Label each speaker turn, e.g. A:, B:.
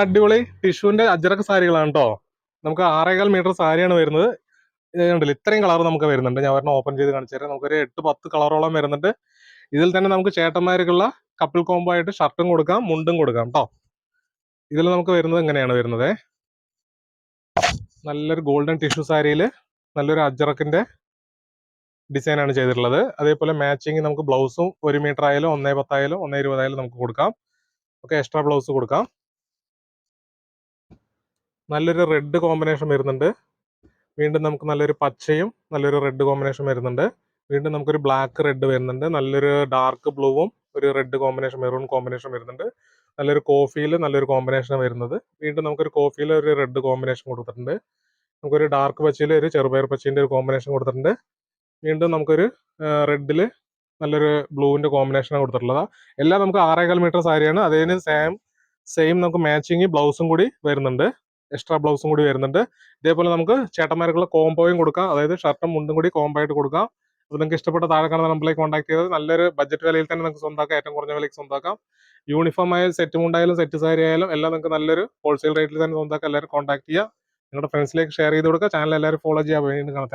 A: അടിപൊളി ടിഷ്യൂവിന്റെ അജറക് സാരികളാണ് കേട്ടോ നമുക്ക് ആറേകാൽ മീറ്റർ സാരിയാണ് വരുന്നത്. ഇത് കണ്ടില്ല? ഇത്രയും കളർ നമുക്ക് വരുന്നുണ്ട്. ഞാൻ ഒരെണ്ണം ഓപ്പൺ ചെയ്ത് കാണിച്ചു തരാം. നമുക്കൊരു എട്ട് പത്ത് കളറോളം വരുന്നുണ്ട്. ഇതിൽ തന്നെ നമുക്ക് ചേട്ടന്മാർക്കുള്ള കപ്പിൾ കോംബോ ആയിട്ട് ഷർട്ടും കൊടുക്കാം മുണ്ടും കൊടുക്കാം കേട്ടോ ഇതിൽ നമുക്ക് വരുന്നത് എങ്ങനെയാണ് വരുന്നത്. നല്ലൊരു ഗോൾഡൻ ടിഷ്യൂ സാരിയിൽ നല്ലൊരു അജറക്കിന്റെ ഡിസൈനാണ് ചെയ്തിട്ടുള്ളത്. അതേപോലെ മാച്ചിങ് നമുക്ക് ബ്ലൗസും ഒരു മീറ്റർ ആയാലും ഒന്നേ പത്തായാലും ഒന്നേ ഇരുപതായാലും നമുക്ക് കൊടുക്കാം. ഒക്കെ എക്സ്ട്രാ ബ്ലൗസ് കൊടുക്കാം. നല്ലൊരു റെഡ് കോമ്പിനേഷൻ വരുന്നുണ്ട്. വീണ്ടും നമുക്ക് നല്ലൊരു പച്ചയും നല്ലൊരു റെഡ് കോമ്പിനേഷൻ വരുന്നുണ്ട്. വീണ്ടും നമുക്കൊരു ബ്ലാക്ക് റെഡ് വരുന്നുണ്ട്. നല്ലൊരു ഡാർക്ക് ബ്ലൂവും ഒരു റെഡ് കോമ്പിനേഷൻ മെറൂൺ കോമ്പിനേഷൻ വരുന്നുണ്ട്. നല്ലൊരു കോഫിയിൽ നല്ലൊരു കോമ്പിനേഷൻ വരുന്നത്. വീണ്ടും നമുക്കൊരു കോഫിയിൽ ഒരു റെഡ് കോമ്പിനേഷൻ കൊടുത്തിട്ടുണ്ട്. നമുക്കൊരു ഡാർക്ക് പച്ചയിൽ ഒരു ചെറുപയർ പച്ചീന്റെ ഒരു കോമ്പിനേഷൻ കൊടുത്തിട്ടുണ്ട്. വീണ്ടും നമുക്കൊരു റെഡിൽ നല്ലൊരു ബ്ലൂവിന്റെ കോമ്പിനേഷനാണ് കൊടുത്തിട്ടുള്ളത്. എല്ലാം നമുക്ക് ആറേകാൽ മീറ്റർ സാരിയാണ്. അതിന് സെയിം സെയിം നമുക്ക് മാച്ചിങ് ബ്ലൗസും കൂടി വരുന്നുണ്ട്. എക്സ്ട്രാ ബ്ലൗസും കൂടി വരുന്നുണ്ട്. ഇതേപോലെ നമുക്ക് ചേട്ടന്മാർക്കുള്ള കോംബോയും കൊടുക്കാം. അതായത് ഷർട്ടും മുണ്ടും കൂടി കോംബോ ആയിട്ട് കൊടുക്കാം. അപ്പോൾ നിങ്ങൾക്ക് ഇഷ്ടപ്പെട്ട താഴെ കാണുന്ന നമ്പറിലേക്ക് കോൺടാക്ട് ചെയ്തത് നല്ലൊരു ബഡ്ജറ്റ് വിലയിൽ തന്നെ നിങ്ങൾക്ക് സ്വന്തമാക്കാം. ഏറ്റവും കുറഞ്ഞ വിലയ്ക്ക് സ്വന്തമാക്കാം. യൂണിഫോം ആയാലും സെറ്റ് മുണ്ടായാലും സെറ്റ് സാരി ആയാലും എല്ലാം നിങ്ങൾക്ക് നല്ലൊരു ഹോൾസെയിൽ റേറ്റിൽ തന്നെ സ്വന്തമാക്കാം. എല്ലാവരും കോൺടാക്ട് ചെയ്യുക. നിങ്ങളുടെ ഫ്രണ്ട്സിലേക്ക് ഷെയർ ചെയ്ത് കൊടുക്കുക. ചാനൽ എല്ലാവരും ഫോളോ ചെയ്യാൻ വേണ്ടി കാണാം.